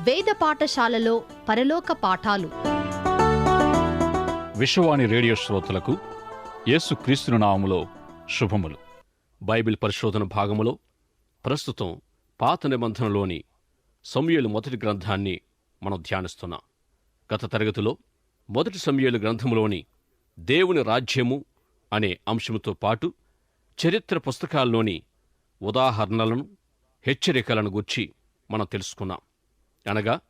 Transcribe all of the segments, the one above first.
వేద పాఠశాలలో పరలోక పాఠాలు. విశ్వవాణి రేడియో శ్రోతలకు యేసు క్రీస్తుని నామములో శుభములు. బైబిల్ పరిశోధన భాగములో ప్రస్తుతం పాత నిబంధనలోని సమయలు మొదటి గ్రంథాన్ని మనం ధ్యానిస్తున్నాం. గత తరగతిలో మొదటి సమయలు గ్రంథములోని దేవుని రాజ్యము అనే అంశముతో పాటు చరిత్ర పుస్తకాల్లోని ఉదాహరణలను హెచ్చరికలను గుర్చి మనం తెలుసుకున్నాం. అనగా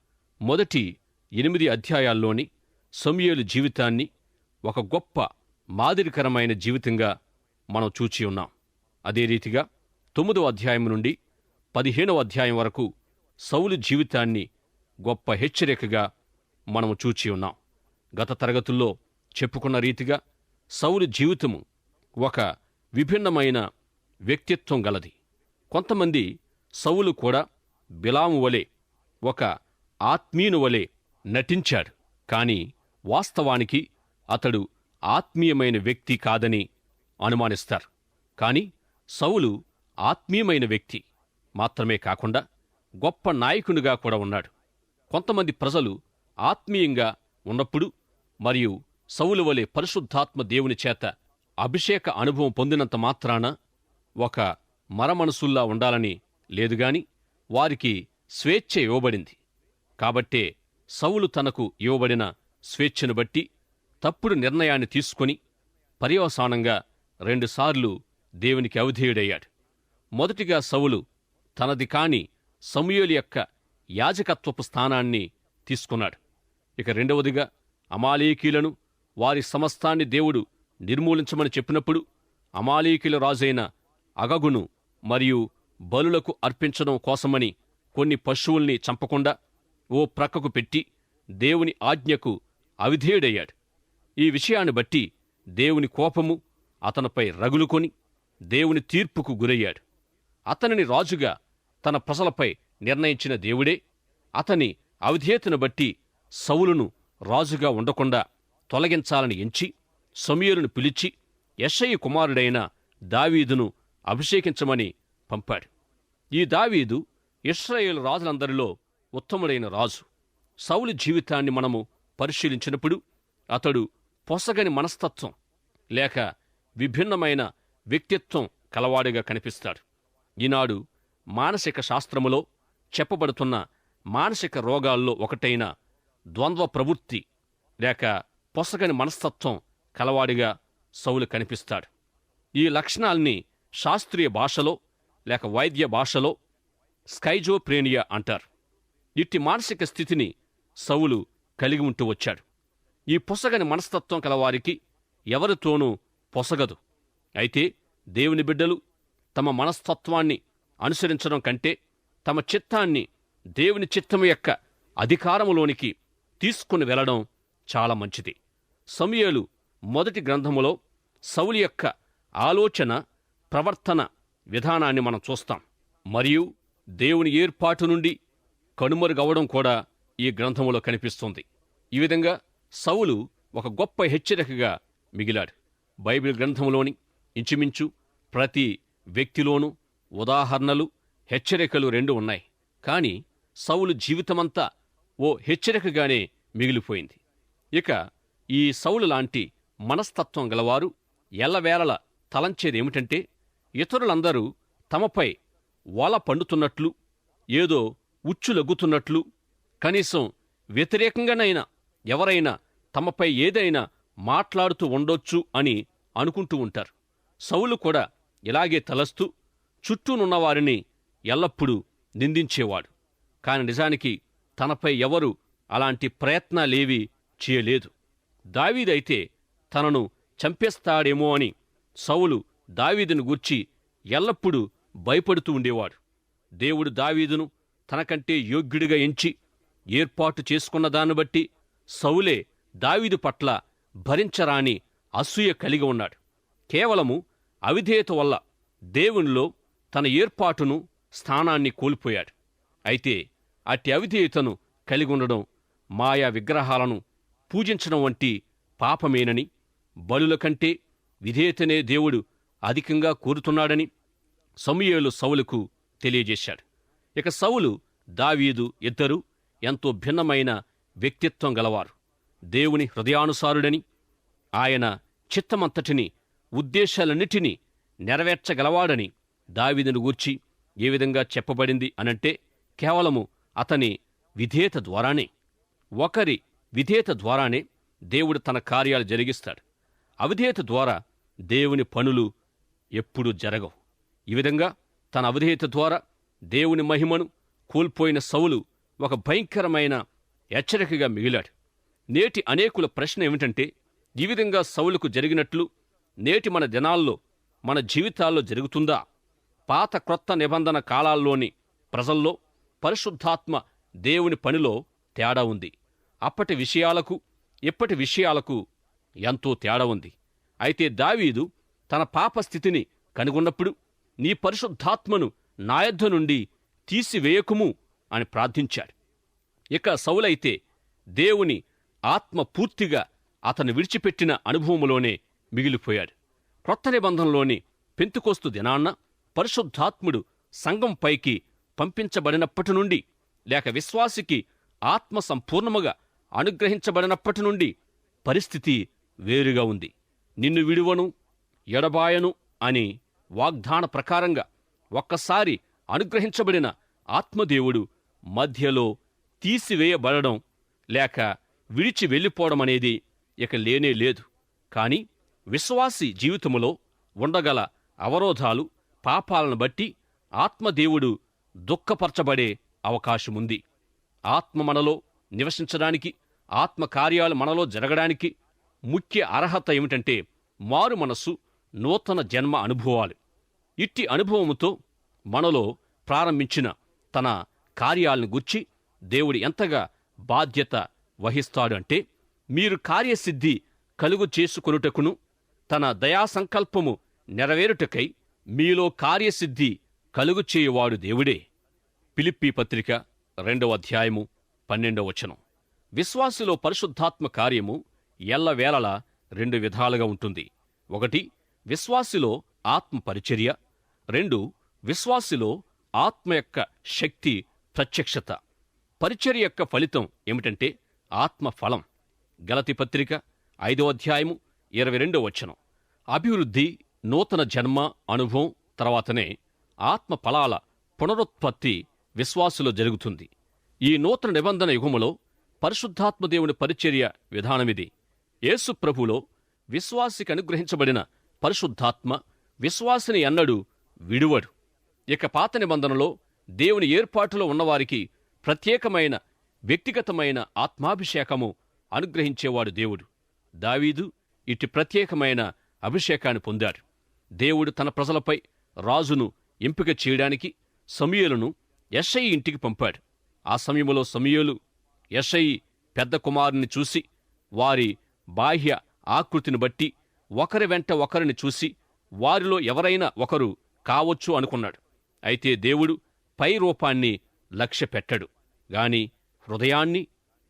మొదటి ఎనిమిది అధ్యాయాల్లోని సమయలు జీవితాన్ని ఒక గొప్ప మాదిరికరమైన జీవితంగా మనం చూచి ఉన్నాం. అదే రీతిగా తొమ్మిదవ అధ్యాయం నుండి పదిహేనవ అధ్యాయం వరకు సౌలు జీవితాన్ని గొప్ప హెచ్చరికగా మనము చూచి ఉన్నాం. గత తరగతుల్లో చెప్పుకున్న రీతిగా సౌలు జీవితము ఒక విభిన్నమైన వ్యక్తిత్వం గలది. కొంతమంది సౌలు కూడా బిలాము వలె ఒక ఆత్మీయునువలే నటించాడు. కాని వాస్తవానికి అతడు ఆత్మీయమైన వ్యక్తి కాదని అనుమానిస్తారు. కాని సౌలు ఆత్మీయమైన వ్యక్తి మాత్రమే కాకుండా గొప్ప నాయకునిగా కూడా ఉన్నాడు. కొంతమంది ప్రజలు ఆత్మీయంగా ఉన్నప్పుడు మరియు సౌలు వలె పరిశుద్ధాత్మ దేవుని చేత అభిషేక అనుభవం పొందినంత మాత్రాన ఒక మరమనసుల్లా ఉండాలని లేదుగాని వారికి స్వేచ్ఛ ఇవ్వబడింది. కాబట్టే సౌలు తనకు ఇవ్వబడిన స్వేచ్ఛను బట్టి తప్పుడు నిర్ణయాన్ని తీసుకుని పర్యవసానంగా రెండుసార్లు దేవునికి అవధేయుడయ్యాడు. మొదటిగా సౌలు తనది కాని సమూయేలు యొక్క యాజకత్వపు స్థానాన్ని తీసుకున్నాడు. ఇక రెండవదిగా అమాలేకీలను వారి సమస్తాన్ని దేవుడు నిర్మూలించమని చెప్పినప్పుడు అమాలేకీల రాజైన అగగును మరియు బలులకు అర్పించడం కోసమని కొన్ని పశువుల్ని చంపకుండా ఓ ప్రక్కకు పెట్టి దేవుని ఆజ్ఞకు అవిధేయుడయ్యాడు. ఈ విషయాన్ని బట్టి దేవుని కోపము అతనిపై రగులుకొని దేవుని తీర్పుకు గురయ్యాడు. అతనిని రాజుగా తన ప్రజలపై నిర్ణయించిన దేవుడే అతని అవిధేయతను బట్టి సౌలును రాజుగా ఉండకుండా తొలగించాలని ఎంచి సమీరును పిలిచి యశయ్య కుమారుడైన దావీదును అభిషేకించమని పంపాడు. ఈ దావీదు ఇస్రాయేల్ రాజులందరిలో ఉత్తముడైన రాజు. సౌలు జీవితాన్ని మనము పరిశీలించినప్పుడు అతడు పొసగని మనస్తత్వం లేక విభిన్నమైన వ్యక్తిత్వం కలవాడిగా కనిపిస్తాడు. ఈనాడు మానసిక శాస్త్రములో చెప్పబడుతున్న మానసిక రోగాల్లో ఒకటైన ద్వంద్వ ప్రవృత్తి లేక పొసగని మనస్తత్వం కలవాడిగా సౌలు కనిపిస్తాడు. ఈ లక్షణాల్ని శాస్త్రీయ భాషలో లేక వైద్య భాషలో స్కైజోప్రేనియా అంటారు. ఇట్టి మానసిక స్థితిని సౌలు కలిగి ఉంటూ వచ్చాడు. ఈ పొసగని మనస్తత్వం కలవారికి ఎవరితోనూ పొసగదు. అయితే దేవుని బిడ్డలు తమ మనస్తత్వాన్ని అనుసరించడం కంటే తమ చిత్తాన్ని దేవుని చిత్తము యొక్క అధికారములోనికి తీసుకుని వెళ్ళడం చాలా మంచిది. సమయలు మొదటి గ్రంథములో సౌలు యొక్క ఆలోచన ప్రవర్తన విధానాన్ని మనం చూస్తాం. మరియు దేవుని ఏర్పాటు నుండి కనుమరుగవడం కూడా ఈ గ్రంథములో కనిపిస్తుంది. ఈ విధంగా సౌలు ఒక గొప్ప హెచ్చరికగా మిగిలాడు. బైబిల్ గ్రంథములోని ఇంచుమించు ప్రతి వ్యక్తిలోనూ ఉదాహరణలు హెచ్చరికలు రెండు ఉన్నాయి. కాని సౌలు జీవితమంతా ఓ హెచ్చరికగానే మిగిలిపోయింది. ఇక ఈ సౌలు లాంటి మనస్తత్వం గలవారు ఎల్లవేళల తలంచేదేమిటంటే ఇతరులందరూ తమపై వల పండుతున్నట్లు ఏదో ఉచ్చులగ్గుతున్నట్లు కనీసం వ్యతిరేకంగానైనా ఎవరైనా తమపై ఏదైనా మాట్లాడుతూ ఉండొచ్చు అని అనుకుంటూ ఉంటారు. సౌలు కూడా ఇలాగే తలస్తూ చుట్టూనున్నవారిని ఎల్లప్పుడూ నిందించేవాడు. కాని నిజానికి తనపై ఎవరు అలాంటి ప్రయత్నాలేవీ చేయలేదు. దావీదైతే తనను చంపేస్తాడేమో అని సౌలు దావీదును గూర్చి ఎల్లప్పుడూ భయపడుతూ ఉండేవాడు. దేవుడు దావీదును తనకంటే యోగ్యుడిగా ఎంచి ఏర్పాటు చేసుకున్న దాన్ని బట్టి సౌలే దావీదు పట్ల భరించరాని అసూయ కలిగి ఉన్నాడు. కేవలము అవిధేయత వల్ల దేవునిలో తన ఏర్పాటును స్థానాన్ని కోల్పోయాడు. అయితే అట్టి అవిధేయతను కలిగి ఉండడం మాయా విగ్రహాలను పూజించడం వంటి పాపమేనని బలుల కంటే విధేయతనే దేవుడు అధికంగా కోరుతున్నాడని సమూయేలు సౌలుకు తెలియజేశాడు. ఇక సౌలు దావీదు ఇద్దరూ ఎంతో భిన్నమైన వ్యక్తిత్వం గలవారు. దేవుని హృదయానుసారుడని ఆయన చిత్తమంతటిని ఉద్దేశాలన్నిటినీ నెరవేర్చగలవాడని దావీదును గూర్చి ఏ విధంగా చెప్పబడింది అనంటే కేవలము అతని విధేయత ద్వారానే ఒకరి విధేయత ద్వారానే దేవుడు తన కార్యాలు జరిగిస్తాడు. అవిధేయత ద్వారా దేవుని పనులు ఎప్పుడూ జరగవు. ఈ విధంగా తన అవిధేయత ద్వారా దేవుని మహిమను కోల్పోయిన సౌలు ఒక భయంకరమైన హెచ్చరికగా మిగిలాడు. నేటి అనేకుల ప్రశ్న ఏమిటంటే ఈ విధంగా సౌలుకు జరిగినట్లు నేటి మన దినాల్లో మన జీవితాల్లో జరుగుతుందా? పాత క్రొత్త నిబంధన కాలాల్లోని ప్రజల్లో పరిశుద్ధాత్మ దేవుని పనిలో తేడా ఉంది. అప్పటి విషయాలకు ఇప్పటి విషయాలకు ఎంతో తేడా ఉంది. అయితే దావీదు తన పాప స్థితిని కనుగొన్నప్పుడు నీ పరిశుద్ధాత్మను నా నుండి తీసివేయకుము అని ప్రార్థించాడు. ఇక సౌలైతే దేవుని ఆత్మ పూర్తిగా అతను విడిచిపెట్టిన అనుభవములోనే మిగిలిపోయాడు. క్రొత్త నిబంధనలోని పెంతుకోస్తు దినాన్న పరిశుద్ధాత్ముడు సంఘం పైకి పంపించబడినప్పటి నుండి లేక విశ్వాసికి ఆత్మ సంపూర్ణముగా అనుగ్రహించబడినప్పటి నుండి పరిస్థితి వేరుగా ఉంది. నిన్ను విడువను ఎడబాయను అని వాగ్దాన ప్రకారంగా ఒక్కసారి అనుగ్రహించబడిన ఆత్మదేవుడు మధ్యలో తీసివేయబడడం లేక విడిచి వెళ్ళిపోవడం అనేది ఇక లేనే లేదు. కాని విశ్వాసి జీవితములో ఉండగల అవరోధాలు పాపాలను బట్టి ఆత్మదేవుడు దుఃఖపరచబడే అవకాశముంది. ఆత్మ మనలో నివసించడానికి ఆత్మ కార్యాలు మనలో జరగడానికి ముఖ్య అర్హత ఏమిటంటే మారు మనస్సు నూతన జన్మ అనుభవాలు. ఇట్టి అనుభవముతో మనలో ప్రారంభించిన తన కార్యాలను గుర్చి దేవుడు ఎంతగా బాధ్యత వహిస్తాడు అంటే మీరు కార్యసిద్ధి కలుగు చేసుకొనుటకును తన దయా సంకల్పము నెరవేరుటకై మీలో కార్యసిద్ధి కలుగు చేయువాడు దేవుడే. పిలిప్పి పత్రిక రెండవ అధ్యాయము పన్నెండవ వచనం. విశ్వాసులో పరిశుద్ధాత్మ కార్యము ఎల్లవేళలా రెండు విధాలుగా ఉంటుంది. ఒకటి విశ్వాసిలో ఆత్మ పరిచర్య రెండు విశ్వాసిలో ఆత్మ యొక్క శక్తి ప్రత్యక్షత. పరిచర్య యొక్క ఫలితం ఏమిటంటే ఆత్మ ఫలం గలతి పత్రిక ఐదో అధ్యాయము ఇరవై రెండో వచనం. అభివృద్ధి నూతన జన్మ అనుభవం తర్వాతనే ఆత్మ ఫలాల పునరుత్పత్తి విశ్వాసులో జరుగుతుంది. ఈ నూతన నిబంధన యుగములో పరిశుద్ధాత్మ దేవుని పరిచర్య విధానమిది. యేసు ప్రభులో విశ్వాసికి అనుగ్రహించబడిన పరిశుద్ధాత్మ విశ్వాసిని ఎన్నడూ విడువడు. ఇక పాత నిబంధనలో దేవుని ఏర్పాటులో ఉన్నవారికి ప్రత్యేకమైన వ్యక్తిగతమైన ఆత్మాభిషేకము అనుగ్రహించేవాడు దేవుడు. దావీదు ఇటు ప్రత్యేకమైన అభిషేకాన్ని పొందాడు. దేవుడు తన ప్రజలపై రాజును ఎంపిక చేయడానికి సమూయేలును యెషయి ఇంటికి పంపాడు. ఆ సమయంలో సమీయులు యెషయి పెద్ద కుమారుని చూసి వారి బాహ్య ఆకృతిని బట్టి ఒకరి వెంట ఒకరిని చూసి వారిలో ఎవరైనా ఒకరు కావచ్చు అనుకున్నాడు. అయితే దేవుడు పై రూపాన్ని లక్ష్య పెట్టడు గాని హృదయాన్ని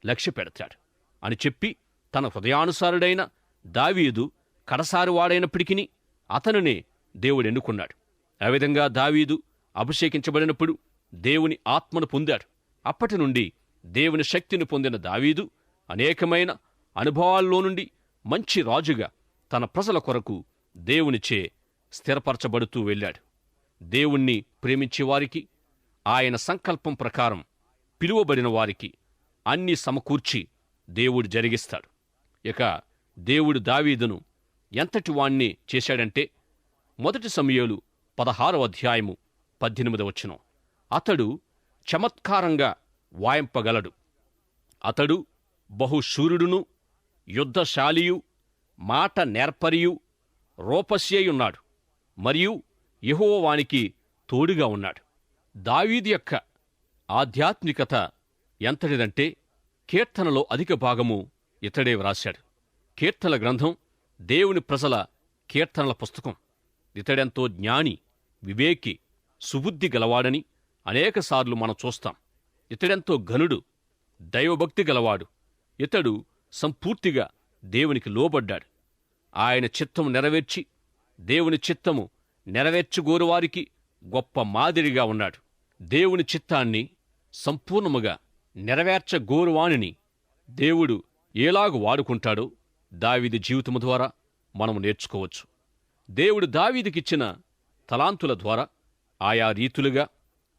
లక్ష్య పెడతాడు అని చెప్పి తన హృదయానుసారుడైన దావీదు కడసారి వాడైనప్పటికీ అతనునే దేవుడు ఎన్నుకున్నాడు. ఆ విధంగా దావీదు అభిషేకించబడినప్పుడు దేవుని ఆత్మను పొందాడు. అప్పటి నుండి దేవుని శక్తిని పొందిన దావీదు అనేకమైన అనుభవాల్లో నుండి మంచి రాజుగా తన ప్రజల కొరకు దేవునిచే స్థిరపరచబడుతూ వెళ్ళాడు. దేవుణ్ణి ప్రేమించేవారికి ఆయన సంకల్పం ప్రకారం పిలువబడిన వారికి అన్ని సమకూర్చి దేవుడు జరిగిస్తాడు. ఇక దేవుడు దావీదును ఎంతటి వాణ్ణి చేశాడంటే మొదటి సమయాలు పదహారవ అధ్యాయము పద్దెనిమిది వచనం. అతడు చమత్కారంగా వాయింపగలడు. అతడు బహుశూరుడును యుద్ధశాలియు మాట నేర్పరియు రూపస్యయున్నాడు. మరియు యెహోవానికి తోడుగా ఉన్నాడు. దావీది యొక్క ఆధ్యాత్మికత ఎంతటిదంటే కీర్తనలో అధిక భాగము ఇతడే వ్రాశాడు. కీర్తనల గ్రంథం దేవుని ప్రజల కీర్తనల పుస్తకం. ఇతడెంతో జ్ఞాని వివేకి సుబుద్ధి గలవాడని అనేకసార్లు మనం చూస్తాం. ఇతడెంతో ఘనుడు దైవభక్తి గలవాడు. ఇతడు సంపూర్తిగా దేవునికి లోబడ్డాడు. ఆయన చిత్తము నెరవేర్చి దేవుని చిత్తము నెరవేర్చుగోరువారికి గొప్ప మాదిరిగా ఉన్నాడు. దేవుని చిత్తాన్ని సంపూర్ణముగా నెరవేర్చగోరువాణిని దేవుడు ఎలాగు వాడుకుంటాడో దావీది జీవితము ద్వారా మనము నేర్చుకోవచ్చు. దేవుడు దావీదికిచ్చిన తలాంతుల ద్వారా ఆయా రీతులుగా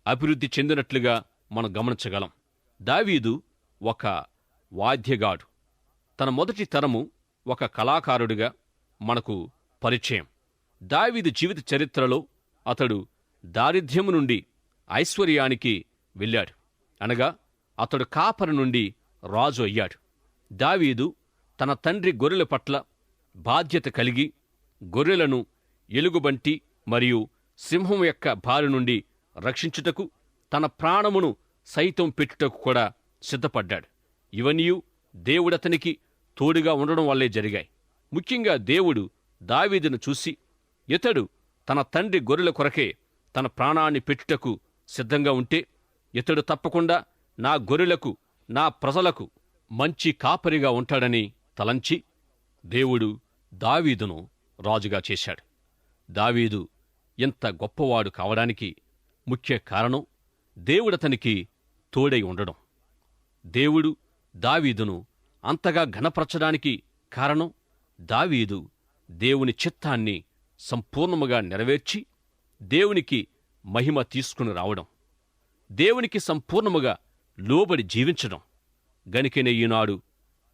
అభివృద్ధి చెందినట్లుగా మనం గమనించగలం. దావీదు ఒక వాద్యగాడు. తన మొదటి తరము ఒక కళాకారుడిగా మనకు పరిచయం. దావీదు జీవిత చరిత్రలో అతడు దారిద్ర్యము నుండి ఐశ్వర్యానికి వెళ్ళాడు. అనగా అతడు కాపరి నుండి రాజు అయ్యాడు. దావీదు తన తండ్రి గొర్రెల పట్ల బాధ్యత కలిగి గొర్రెలను ఎలుగుబంటి మరియు సింహం యొక్క బారి నుండి రక్షించుటకు తన ప్రాణమును సైతం పెట్టుటకు కూడా సిద్ధపడ్డాడు. ఇవన్నీ దేవుడతనికి తోడుగా ఉండడం వల్లే జరిగాయి. ముఖ్యంగా దేవుడు దావీదును చూసి ఇతడు తన తండ్రి గొర్రెల కొరకే తన ప్రాణాన్ని పెట్టుటకు సిద్ధంగా ఉంటే ఇతడు తప్పకుండా నా గొర్రెలకు నా ప్రజలకు మంచి కాపరిగా ఉంటాడని తలంచి దేవుడు దావీదును రాజుగా చేశాడు. దావీదు ఇంత గొప్పవాడు కావడానికి ముఖ్య కారణం దేవుడతనికి తోడై ఉండడం. దేవుడు దావీదును అంతగా ఘనపరచడానికి కారణం దావీదు దేవుని చిత్తాన్ని సంపూర్ణముగా నెరవేర్చి దేవునికి మహిమ తీసుకుని రావడం దేవునికి సంపూర్ణముగా లోబడి జీవించడం. గనికనే ఈనాడు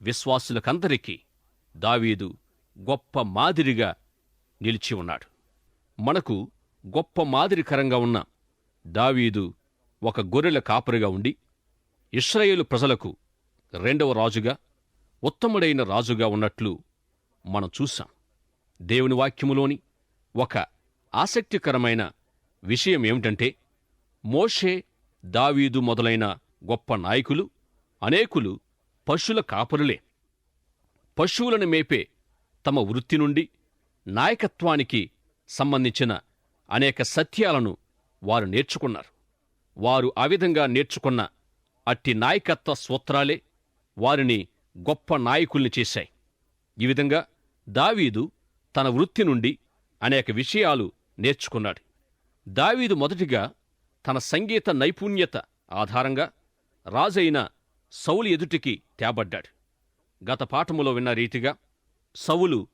విశ్వాసులకందరికీ దావీదు గొప్ప మాదిరిగా నిలిచి ఉన్నాడు. మనకు గొప్ప మాదిరికరంగా ఉన్న దావీదు ఒక గొర్రెల కాపరిగా ఉండి ఇస్రాయేలు ప్రజలకు రెండవ రాజుగా ఉత్తముడైన రాజుగా ఉన్నట్లు మనం చూశాం. దేవుని వాక్యములోని ఒక ఆసక్తికరమైన విషయం ఏమిటంటే మోషే దావీదు మొదలైన గొప్ప నాయకులు అనేకులు పశువుల కాపరులే. పశువులను మేపే తమ వృత్తి నుండి నాయకత్వానికి సంబంధించిన అనేక సత్యాలను వారు నేర్చుకున్నారు. వారు ఆ విధంగా నేర్చుకున్న అట్టి నాయకత్వ సూత్రాలే వారిని గొప్ప నాయకుల్ని చేశాయి. ఈ విధంగా దావీదు తన వృత్తి నుండి అనేక విషయాలు నేర్చుకున్నాడు. దావీదు మొదటిగా తన సంగీత నైపుణ్యత ఆధారంగా రాజైన సౌలు ఎదుటికి తేబడ్డాడు. గత పాఠములో విన్న రీతిగా సవులు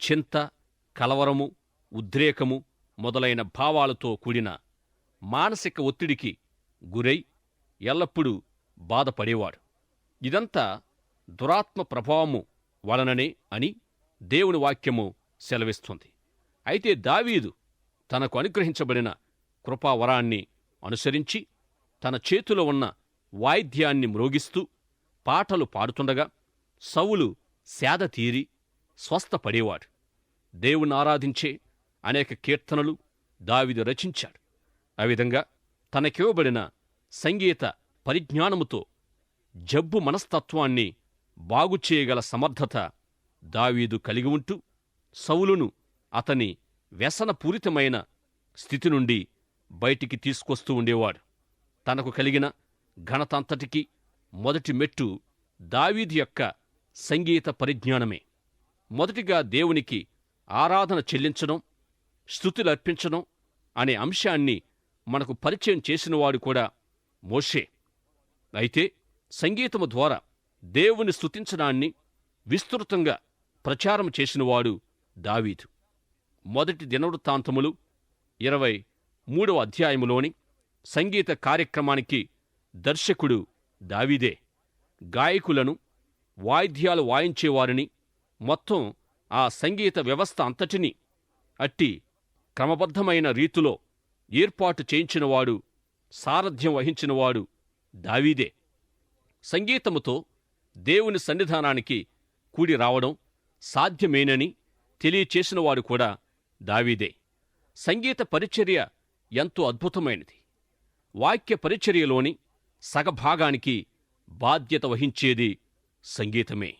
చింత కలవరము ఉద్రేకము మొదలైన భావాలతో కూడిన మానసిక ఒత్తిడికి గురై ఎల్లప్పుడూ బాధపడేవాడు. ఇదంతా దురాత్మ ప్రభావము వలననే అని దేవుని వాక్యము సెలవిస్తుంది. అయితే దావీదు తనకు అనుగ్రహించబడిన కృపావరాన్ని అనుసరించి తన చేతిలో ఉన్న వాయిద్యాన్ని మ్రోగిస్తూ పాటలు పాడుతుండగా సవులు సేద తీరి స్వస్థపడేవాడు. దేవుని ఆరాధించే అనేక కీర్తనలు దావిదు రచించాడు. ఆ విధంగా తనకివ్వబడిన సంగీత పరిజ్ఞానముతో జబ్బు మనస్తత్వాన్ని బాగుచేయగల సమర్థత దావీదు కలిగి ఉంటూ సౌలును అతని వ్యసనపూరితమైన స్థితి నుండి బయటికి తీసుకొస్తూ ఉండేవాడు. తనకు కలిగిన ఘనతంతటికి మొదటి మెట్టు దావీదు యొక్క సంగీత పరిజ్ఞానమే. మొదటిగా దేవునికి ఆరాధన చెల్లించడం స్థుతులర్పించడం అనే అంశాన్ని మనకు పరిచయం చేసినవాడు కూడా మోషే. అయితే సంగీతము ద్వారా దేవుని స్థుతించడాన్ని విస్తృతంగా ప్రచారం చేసినవాడు దావీదు. మొదటి దినవృత్తాంతములు ఇరవై మూడవ అధ్యాయములోని సంగీత కార్యక్రమానికి దర్శకుడు దావీదే. గాయకులను వాయిద్యాలు వాయించేవారిని మొత్తం ఆ సంగీత వ్యవస్థ అంతటినీ అట్టి క్రమబద్ధమైన రీతిలో ఏర్పాటు చేయించినవాడు సారథ్యం వహించినవాడు దావీదే. సంగీతముతో దేవుని సన్నిధానానికి కూడి రావడం సాధ్యమేనని తెలియచేసినవాడు కూడా దావీదే సంగీత పరిచర్య ఎంతో అద్భుతమైనది. వాక్య పరిచర్యలోని సగభాగానికి బాధ్యత వహించేది సంగీతమే.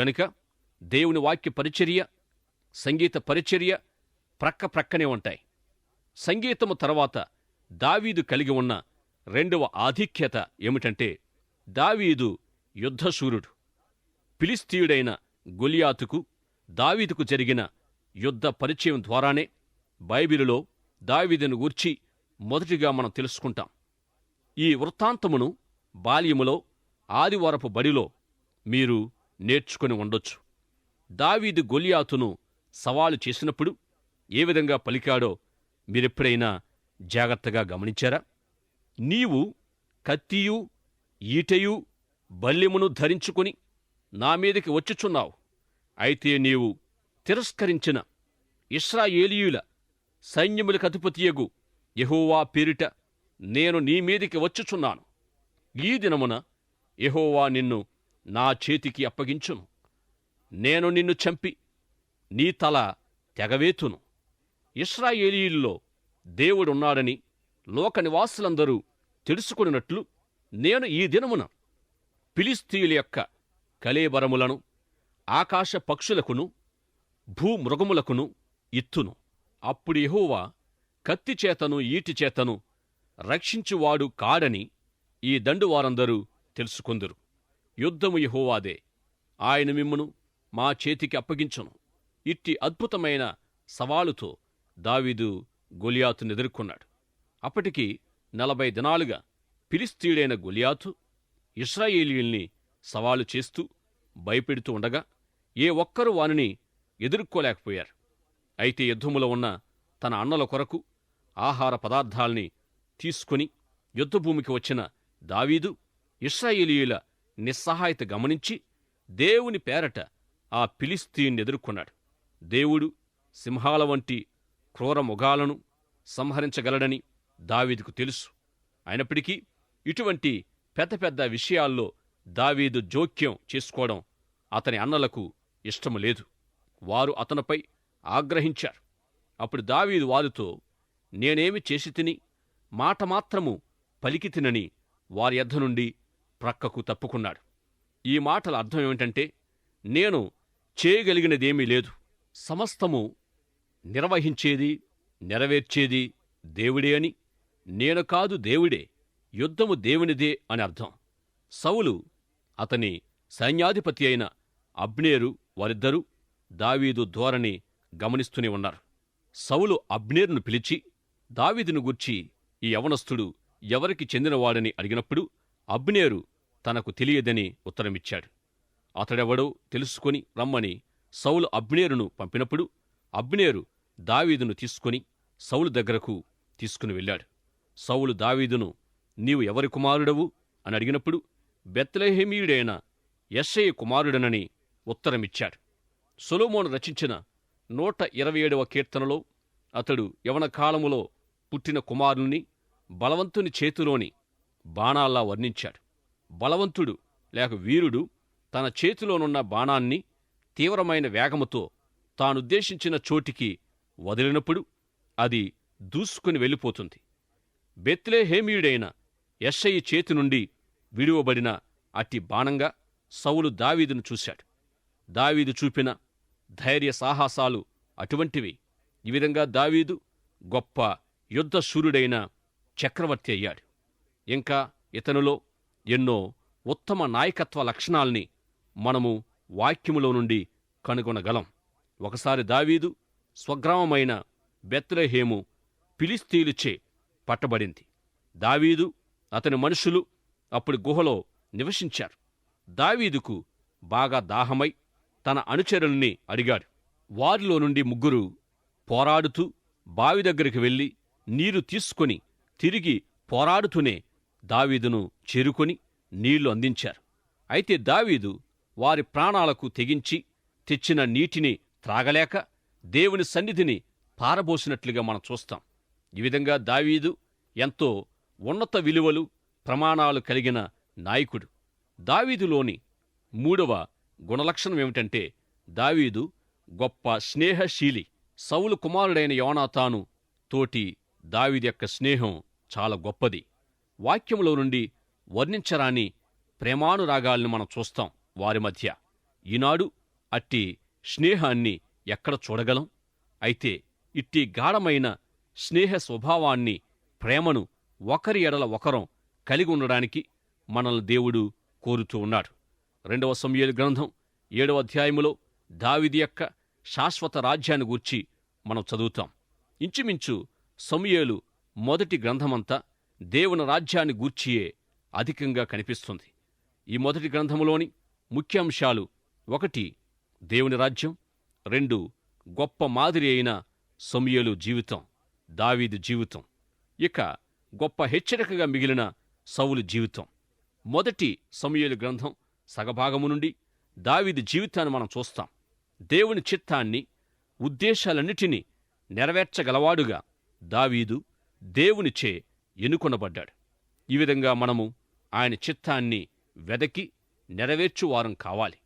గనుక దేవుని వాక్య పరిచర్య సంగీత పరిచర్య ప్రక్క ప్రక్కనే ఉంటాయి. సంగీతము తర్వాత దావీదు కలిగి ఉన్న రెండవ ఆధిక్యత ఏమిటంటే దావీదు యుద్ధశూరుడు. ఫిలిస్తీయుడైన గొలియాతుకు దావీదుకు జరిగిన యుద్ధ పరిచయం ద్వారానే బైబిలులో దావీదును గూర్చి మొదటిగా మనం తెలుసుకుంటాం. ఈ వృత్తాంతమును బాల్యములో ఆదివారపు బడిలో మీరు నేర్చుకుని ఉండొచ్చు. దావీదు గొలియాతును సవాలు చేసినప్పుడు ఏ విధంగా పలికాడో మీరెప్పుడైనా జాగ్రత్తగా గమనించారా? నీవు కత్తియు ఈటయు బల్యమును ధరించుకుని నా మీదకి వచ్చుచున్నావు. అయితే నీవు తిరస్కరించిన ఇస్రాయేలీయుల సైన్యములకు అధిపతియగు యహోవా పేరిట నేను నీ మీదికి వచ్చుచున్నాను. ఈ దినమున యహోవా నిన్ను నా చేతికి అప్పగించును. నేను నిన్ను చంపి నీ తల తెగవేతును. ఇస్రాయేలీల్లో దేవుడున్నాడని లోక నివాసులందరూ తెలుసుకున్నట్లు నేను ఈ దినమున ఫిలిస్తీయుల యొక్క కలేబరములను ఆకాశ పక్షులకును భూమృగములకును ఇత్తును. అప్పుడు యెహోవా కత్తిచేతను ఈటిచేతను రక్షించువాడు కాడని ఈ దండువారందరూ తెలుసుకొందురు. యుద్ధము యెహోవాదే. ఆయన మిమ్మును మా చేతికి అప్పగించును. ఇట్టి అద్భుతమైన సవాలుతో దావీదు గొలియాతును ఎదుర్కొన్నాడు. అప్పటికి నలభై దినాలుగా ఫిలిస్తీయుడైన గొలియాతు ఇస్రాయేలీల్ని సవాలు చేస్తూ భయపెడుతూ ఉండగా ఏ ఒక్కరు వానిని ఎదుర్కోలేకపోయారు. అయితే యుద్ధములో ఉన్న తన అన్నల కొరకు ఆహార పదార్థాల్ని తీసుకుని యుద్ధభూమికి వచ్చిన దావీదు ఇస్రాయేలీయుల నిస్సహాయత గమనించి దేవుని పేరట ఆ పిలిస్తీన్ని ఎదుర్కొన్నాడు. దేవుడు సింహాల వంటి క్రూర మొగాలను సంహరించగలడని దావీదుకు తెలుసు. అయినప్పటికీ ఇటువంటి పెద్ద పెద్ద విషయాల్లో దావీదు జోక్యం చేసుకోవడం అతని అన్నలకు ఇష్టము లేదు. వారు అతనిపై ఆగ్రహించారు. అప్పుడు దావీదు వారితో నేనేమి చేసి తిని మాట మాత్రము పలికి తినని వారి యొద్ద నుండి ప్రక్కకు తప్పుకున్నాడు. ఈ మాటల అర్థం ఏమిటంటే నేను చేయగలిగినదేమీ లేదు. సమస్తము నిర్వహించేది నెరవేర్చేది దేవుడే అని. నేను కాదు దేవుడే యుద్ధము దేవునిదే అని అర్థం. సౌలు అతని సైన్యాధిపతి అయిన అబ్నేరు వారిద్దరూ దావీదు ధోరణి గమనిస్తూనే ఉన్నారు. సౌలు అబ్నేరును పిలిచి దావీదును గూర్చి ఈ యవనస్థుడు ఎవరికి చెందినవాడని అడిగినప్పుడు అబ్నేరు తనకు తెలియదని ఉత్తరమిచ్చాడు. అతడెవడో తెలుసుకొని రమ్మని సౌలు అబ్నేరును పంపినప్పుడు అబ్నేరు దావీదును తీసుకుని సౌలు దగ్గరకు తీసుకుని వెళ్ళాడు. సౌలు దావీదును నీవు ఎవరి కుమారుడవు? అని అడిగినప్పుడు బెత్లహేమీయుడైన ఎస్ఐ కుమారుడనని ఉత్తరమిచ్చాడు. సొలోమోను రచించిన నూట ఇరవై ఏడవ కీర్తనలో అతడు యవన కాలములో పుట్టిన కుమారుని బలవంతుని చేతిలోని బాణాల్లా వర్ణించాడు. బలవంతుడు లేక వీరుడు తన చేతిలోనున్న బాణాన్ని తీవ్రమైన వేగముతో తానుద్దేశించిన చోటికి వదిలినప్పుడు అది దూసుకుని వెళ్ళిపోతుంది. బెత్లెహేమీయుడైన ఎస్ఐ చేతి నుండి విడువబడిన అట్టి బాణంగా సౌలు దావీదును చూశాడు. దావీదు చూపిన ధైర్య సాహసాలు అటువంటివి. ఈ విధంగా దావీదు గొప్ప యుద్ధశూరుడైన చక్రవర్తి అయ్యాడు. ఇంకా ఇతనులో ఎన్నో ఉత్తమ నాయకత్వ లక్షణాల్ని మనము వాక్యములో నుండి కనుగొనగలం. ఒకసారి దావీదు స్వగ్రామమైన బెత్రహేము పిలిస్తీలుచే పట్టబడింది. దావీదు అతని మనుషులు అప్పుడు గుహలో నివసించారు. దావీదుకు బాగా దాహమై తన అనుచరుల్ని అడిగాడు. వారిలో నుండి ముగ్గురు పోరాడుతూ బావి దగ్గరికి వెళ్ళి నీరు తీసుకొని తిరిగి పోరాడుతూనే దావీదును చేరుకొని నీళ్ళు అందించారు. అయితే దావీదు వారి ప్రాణాలకు తెగించి తెచ్చిన నీటిని త్రాగలేక దేవుని సన్నిధిని పారబోసినట్లుగా మనం చూస్తాం. ఈ విధంగా దావీదు ఎంతో ఉన్నత విలువలు ప్రమాణాలు కలిగిన నాయకుడు. దావీదులోని మూడవ గుణలక్షణం ఏమిటంటే దావీదు గొప్ప స్నేహశీలి సౌలు కుమారుడైన యోనాతాను తోటి దావీదు యొక్క స్నేహం చాలా గొప్పది. వాక్యంలో నుండి వర్ణించరాని ప్రేమానురాగాల్ని మనం చూస్తాం వారి మధ్య. ఈనాడు అట్టి స్నేహాన్ని ఎక్కడ చూడగలం? అయితే ఇట్టి గాఢమైన స్నేహ స్వభావాన్ని ప్రేమను ఒకరి ఎడల ఒకరం కలిగి ఉండడానికి మనల్ని దేవుడు కోరుతూ ఉన్నాడు. రెండవ సమయలు గ్రంథం ఏడవ అధ్యాయములో దావిది యొక్క శాశ్వత రాజ్యాన్ని గూర్చి మనం చదువుతాం. ఇంచుమించు సమయలు మొదటి గ్రంథమంతా దేవుని రాజ్యాన్ని గూర్చియే అధికంగా కనిపిస్తుంది. ఈ మొదటి గ్రంథములోని ముఖ్యాంశాలు ఒకటి దేవుని రాజ్యం రెండు గొప్ప మాదిరి అయిన సమయలు జీవితం దావీదు జీవితం ఇక గొప్ప హెచ్చరికగా మిగిలిన సౌలు జీవితం. మొదటి సమయలు గ్రంథం సగభాగము నుండి దావిది జీవితాన్ని మనం చూస్తాం. దేవుని చిత్తాన్ని ఉద్దేశాలన్నిటినీ నెరవేర్చగలవాడుగా దావీదు దేవునిచే ఎన్నుకొనబడ్డాడు. ఈ విధంగా మనము ఆయన చిత్తాన్ని వెదకి నెరవేర్చువారం కావాలి.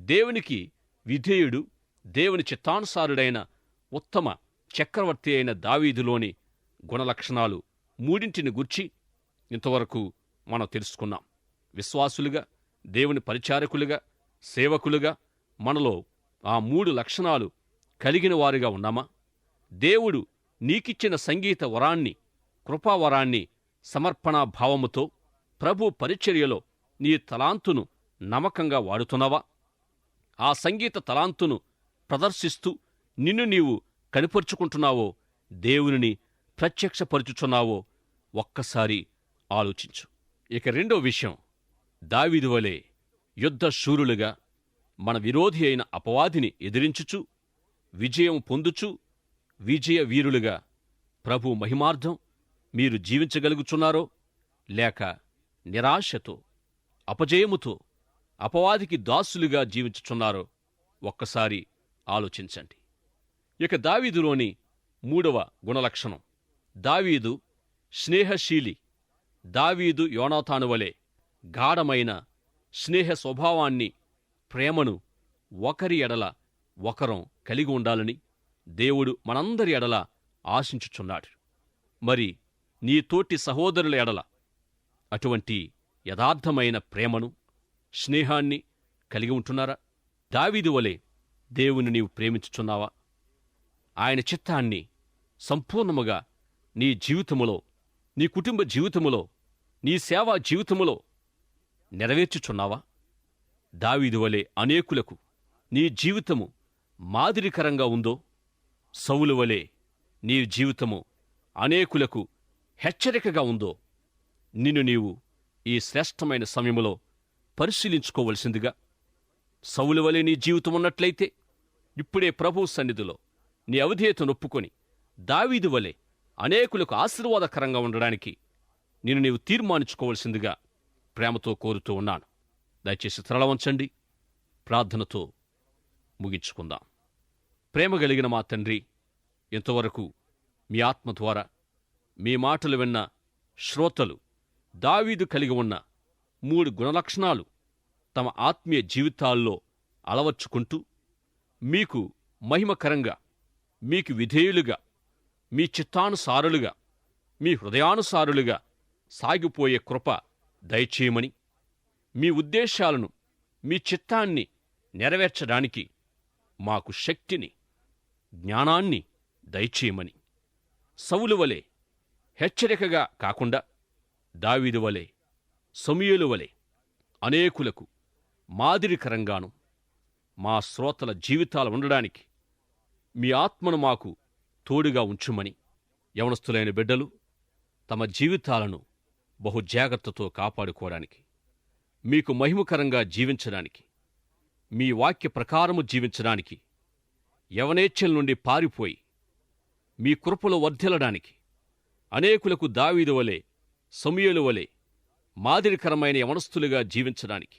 దేవునికి విధేయుడు దేవుని చిత్తానుసారుడైన ఉత్తమ చక్రవర్తి అయిన దావీదులోని గుణలక్షణాలు మూడింటిని గుర్చి ఇంతవరకు మనం తెలుసుకున్నాం. విశ్వాసులుగా దేవుని పరిచారకులుగా సేవకులుగా మనలో ఆ మూడు లక్షణాలు కలిగిన వారుగా ఉన్నామా? దేవుడు నీకిచ్చిన సంగీత వరాన్ని కృపావరాన్ని సమర్పణా భావముతో ప్రభు పరిచర్యలో నీ తలాంతును నమ్మకంగా వాడుతున్నావా? ఆ సంగీత తలాంతును ప్రదర్శిస్తూ నిన్ను నీవు కనిపరుచుకుంటున్నావో దేవునిని ప్రత్యక్షపరుచుచున్నావో ఒక్కసారి ఆలోచించు. ఇక రెండో విషయం దావీదు వలె యుద్ధశూరులుగా మన విరోధి అయిన అపవాదిని ఎదిరించుచు విజయం పొందుచు విజయ వీరులుగా ప్రభు మహిమార్థం మీరు జీవించగలుగుచున్నారో లేక నిరాశతో అపజయముతో అపవాదికి దాసులుగా జీవించుచున్నారో ఒక్కసారి ఆలోచించండి. ఇక దావీదులోని మూడవ గుణలక్షణం. దావీదు స్నేహశీలి. దావీదు యోనాతాను వలె గాఢమైన స్నేహ స్వభావాన్ని ప్రేమను ఒకరి ఎడల ఒకరం కలిగి ఉండాలని దేవుడు మనందరి ఎడల ఆశించుచున్నాడు. మరి నీ తోటి సహోదరుల ఎడల అటువంటి యథార్థమైన ప్రేమను స్నేహాన్ని కలిగి ఉంటున్నారా? దావీదు వలె దేవుని నీవు ప్రేమించుచున్నావా? ఆయన చిత్తాన్ని సంపూర్ణముగా నీ జీవితములో నీ కుటుంబ జీవితములో నీ సేవా జీవితములో నెరవేర్చుచున్నావా? దావీదు వలె అనేకులకు నీ జీవితము మాదిరికరంగా ఉందో సౌలు వలె నీ జీవితము అనేకులకు హెచ్చరికగా ఉందో నిన్ను నీవు ఈ శ్రేష్టమైన సమయములో పరిశీలించుకోవలసిందిగా సౌలు వలె నీ జీవితం ఉన్నట్లయితే ఇప్పుడే ప్రభు సన్నిధిలో నీ అవధేయత నొప్పుకొని దావీదు వలె అనేకులకు ఆశీర్వాదకరంగా ఉండడానికి నేను నీవు తీర్మానించుకోవలసిందిగా ప్రేమతో కోరుతూ ఉన్నాను. దయచేసి తరల వంచండి. ప్రార్థనతో ముగించుకుందాం. ప్రేమ కలిగిన మా తండ్రి ఇంతవరకు మీ ఆత్మ ద్వారా మీ మాటలు విన్న శ్రోతలు దావీదు కలిగి ఉన్న మూడు గుణలక్షణాలు తమ ఆత్మీయ జీవితాల్లో అలవర్చుకుంటూ మీకు మహిమకరంగా మీకు విధేయులుగా మీ చిత్తానుసారులుగా మీ హృదయానుసారులుగా సాగిపోయే కృప దయచేయమని మీ ఉద్దేశాలను మీ చిత్తాన్ని నెరవేర్చడానికి మాకు శక్తిని జ్ఞానాన్ని దయచేయమని. సవులు వలె హెచ్చరికగా కాకుండా దావీదు వలె సమూయేలు వలె అనేకులకు మాదిరికరంగాను మా శ్రోతల జీవితాలు ఉండడానికి మీ ఆత్మను మాకు తోడుగా ఉంచుమని యవనస్తులైన బిడ్డలు తమ జీవితాలను బహు జాగ్రత్తతో కాపాడుకోవడానికి మీకు మహిమకరంగా జీవించడానికి మీ వాక్య ప్రకారము జీవించడానికి యవనేచ్ఛల నుండి పారిపోయి మీ కృపలో వర్ధిల్లడానికి అనేకులకు దావీదు వలె సమయలు వలె మాదిరికరమైన యవనస్తులుగా జీవించడానికి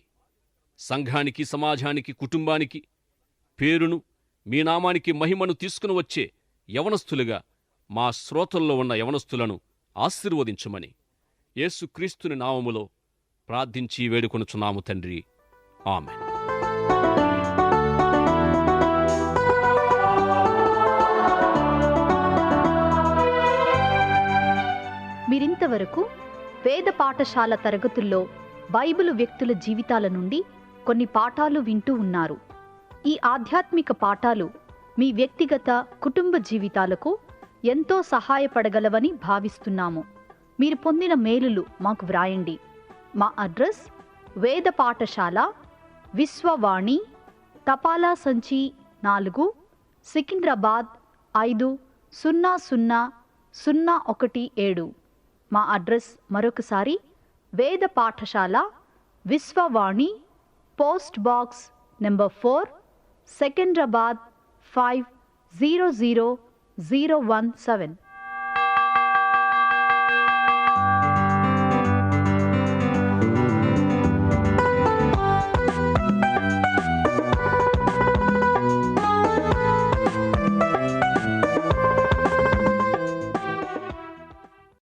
సంఘానికి సమాజానికి కుటుంబానికి పేరును మీ నామానికి మహిమను తీసుకుని వచ్చే యవనస్తులుగా మా శ్రోతల్లో ఉన్న యవనస్తులను ఆశీర్వదించమని యేసుక్రీస్తుని నామములో ప్రార్థించి వేడుకొనుచున్నాము తండ్రి. ఆమెన్. మీరింతవరకు వేద పాఠశాల తరగతుల్లో బైబిలు వ్యక్తుల జీవితాల నుండి కొన్ని పాఠాలు వింటూ ఉన్నారు. ఈ ఆధ్యాత్మిక పాఠాలు మీ వ్యక్తిగత కుటుంబ జీవితాలకు ఎంతో సహాయపడగలవని భావిస్తున్నాము. మీరు పొందిన మేలులు మాకు వ్రాయండి. మా అడ్రస్ వేద పాఠశాల విశ్వవాణి తపాలా సంచి నాలుగు సికింద్రాబాద్ ఐదు సున్నా సున్నా సున్నా ఒకటి ఏడు. మా అడ్రస్ మరొకసారి Veda Pathashala Vishwavani post box number four Secunderabad five zero zero zero one seven.